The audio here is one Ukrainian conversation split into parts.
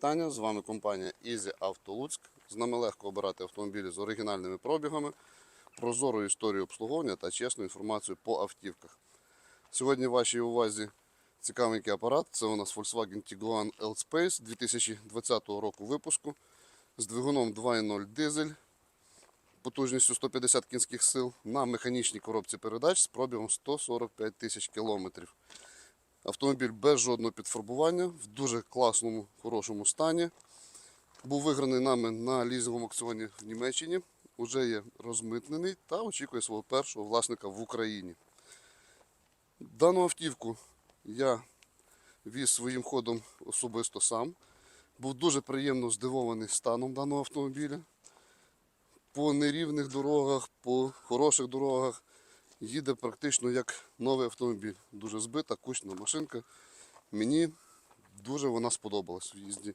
Вітання, з вами компанія Easy Auto Луцьк. З нами легко обирати автомобілі з оригінальними пробігами, прозорою історією обслуговування та чесну інформацію по автівках. Сьогодні в вашій увазі цікавенький апарат. Це у нас Volkswagen Tiguan L-Space 2020 року випуску з двигуном 2.0 дизель потужністю 150 кінських сил на механічній коробці передач з пробігом 145 тисяч кілометрів. Автомобіль без жодного підфарбування, в дуже класному, хорошому стані. Був виграний нами на лізинговому аукціоні в Німеччині. Уже є розмитнений та очікує свого першого власника в Україні. Дану автівку я віз своїм ходом особисто сам. Був дуже приємно здивований станом даного автомобіля. По нерівних дорогах, по хороших дорогах їде практично як новий автомобіль. Дуже збита, кучна машинка. Мені дуже вона сподобалась в їзді.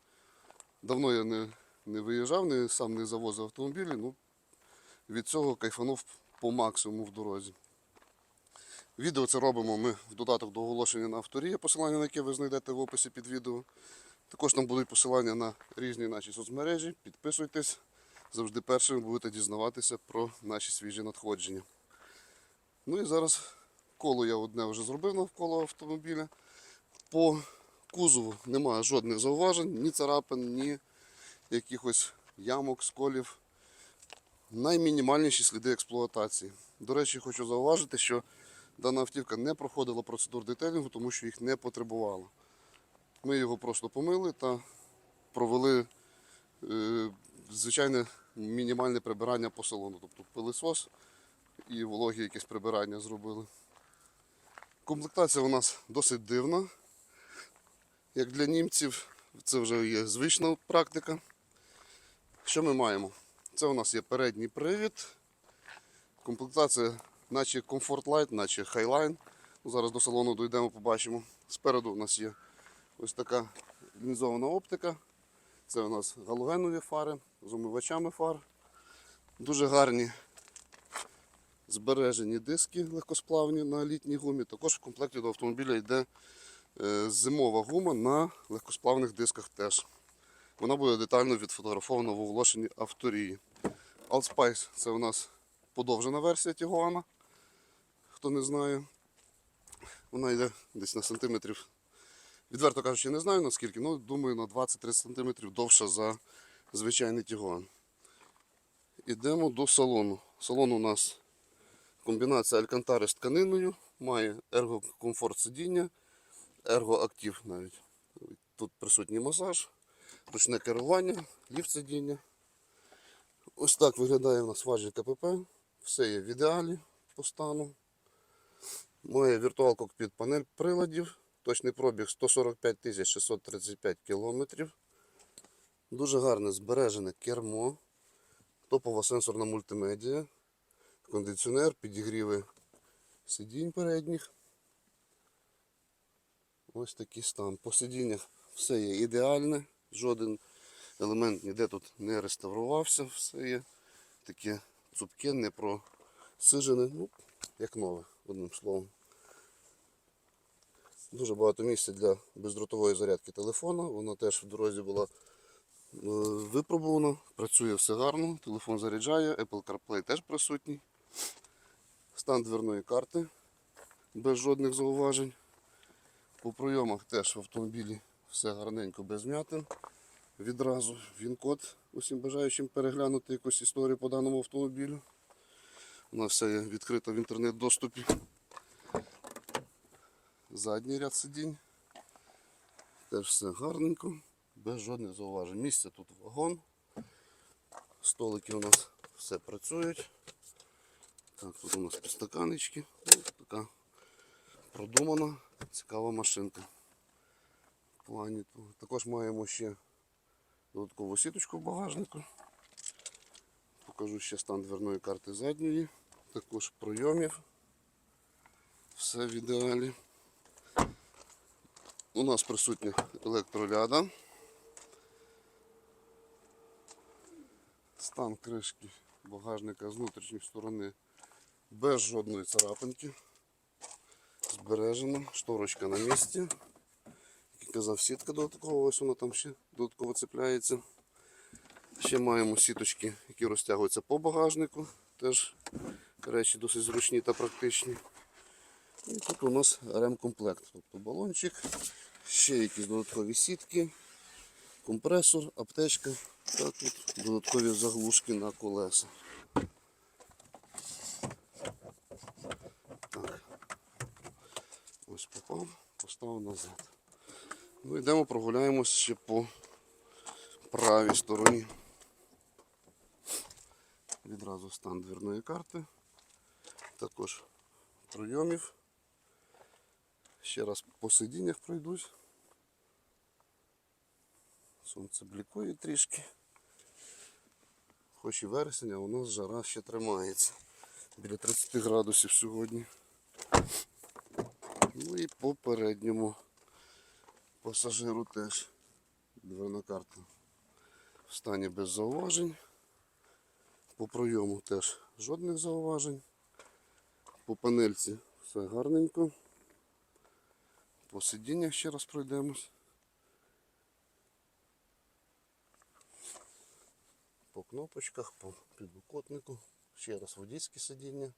Давно я не, не виїжджав, не, сам не завозив автомобілі, ну від цього кайфанув по максимуму в дорозі. Відео це робимо ми в додаток до оголошення на авторія, посилання на яке ви знайдете в описі під відео. Також там будуть посилання на різні наші соцмережі. Підписуйтесь, завжди першими будете дізнаватися про наші свіжі надходження. Ну і зараз коло я одне вже зробив навколо автомобіля. По кузову немає жодних зауважень, ні царапин, ні якихось ямок, сколів. Наймінімальніші сліди експлуатації. До речі, хочу зауважити, що дана автівка не проходила процедур детелінгу, тому що їх не потребувала. Ми його просто помили та провели е, звичайне мінімальне прибирання по салону, тобто пилисос і вологі якесь прибирання зробили. Комплектація у нас досить дивна. Як для німців, це вже є звична практика. Що ми маємо? Це у нас є передній привід. Комплектація наче Comfort Light, наче Highline. Ну, Зараз до салону дійдемо, побачимо. Спереду у нас є ось така лінзована оптика. Це у нас галогенові фари з омивачами фар. Дуже гарні збережені диски легкосплавні на літній гумі. Також в комплекті до автомобіля йде е, зимова гума на легкосплавних дисках теж. Вона буде детально відфотографована в оголошенні авторії. Allspice це у нас подовжена версія Тігуана. Хто не знає. Вона йде десь на сантиметрів. Відверто кажучи, не знаю наскільки, але думаю на 20-30 сантиметрів довша за звичайний Тігуан. Ідемо до салону. Салон у нас комбінація Алькантари з тканиною, має ергокомфорт сидіння, ергоактив навіть. Тут присутній масаж, ручне керування, ліфт сидіння. Ось так виглядає у нас важіль КПП. Все є в ідеалі по стану. Має віртуал кокпіт панель приладів. Точний пробіг 145 635 кілометрів. Дуже гарне збережене кермо. Топова сенсорна мультимедіа. Кондиціонер, підігріви сидінь передніх. Ось такий стан. По сидіннях все є ідеальне, жоден елемент ніде тут не реставрувався, все є таке цупке, не просижене, ну, як нове, одним словом. Дуже багато місця для бездротової зарядки телефона. Вона теж в дорозі була е, випробувана, працює все гарно, телефон заряджає, Apple CarPlay теж присутній. Стан дверної карти без жодних зауважень. По пройомах теж в автомобілі все гарненько без м'ятин. Відразу він-код усім бажаючим переглянути якусь історію по даному автомобілю. Нас все є відкрито в інтернет-доступі. Задній ряд сидінь. Теж все гарненько, без жодних зауважень. Місце тут вагон. Столики у нас все працюють. Так, тут у нас підстаканечки. Ось така продумана, цікава машинка. Плані. Також маємо ще додаткову сіточку в багажнику. Покажу ще стан дверної карти задньої, також пройомів. Все в ідеалі. У нас присутня електроляда. Стан кришки багажника з внутрішньої сторони без жодної царапинки. Збережено, шторочка на місці. сказав, сітка додаткова, ось вона там ще додатково цепляється. Ще маємо сіточки, які розтягуються по багажнику. Теж речі досить зручні та практичні. І тут у нас ремкомплект. Тобто балончик, ще якісь додаткові сітки, компресор, аптечка та тут додаткові заглушки на колеса. Так. Попав, поставив назад. Ну йдемо прогуляємось ще по правій стороні. Відразу стан двірної карти. Також прийомів. Ще раз по сидіннях пройдусь. Сонце блікує трішки. Хоч і вересень, а у нас жара ще тримається. Біля 30 градусів сьогодні. Ну і по передньому пасажиру теж дверна карта в стані без зауважень. По пройому теж жодних зауважень. По панельці все гарненько. По сидіннях ще раз пройдемось. По кнопочках, по підлокотнику. Ще раз водійське сидіння.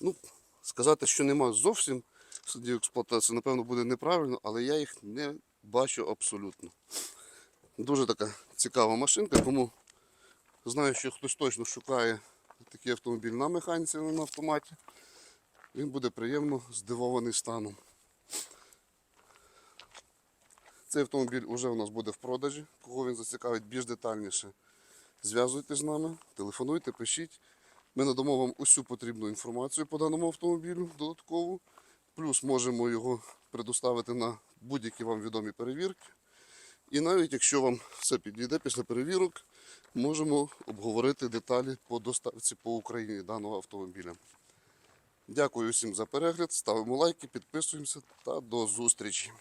Ну, сказати, що нема зовсім суддів експлуатації, напевно, буде неправильно, але я їх не бачу абсолютно. Дуже така цікава машинка, тому знаю, що хтось точно шукає такий автомобіль на механіці, на автоматі. Він буде приємно здивований станом. Цей автомобіль вже у нас буде в продажі. Кого він зацікавить більш детальніше, зв'язуйтесь з нами, телефонуйте, пишіть. Ми надамо вам усю потрібну інформацію по даному автомобілю додаткову. Плюс можемо його предоставити на будь-які вам відомі перевірки. І навіть якщо вам все підійде після перевірок, можемо обговорити деталі по доставці по Україні даного автомобіля. Дякую всім за перегляд, ставимо лайки, підписуємося та до зустрічі.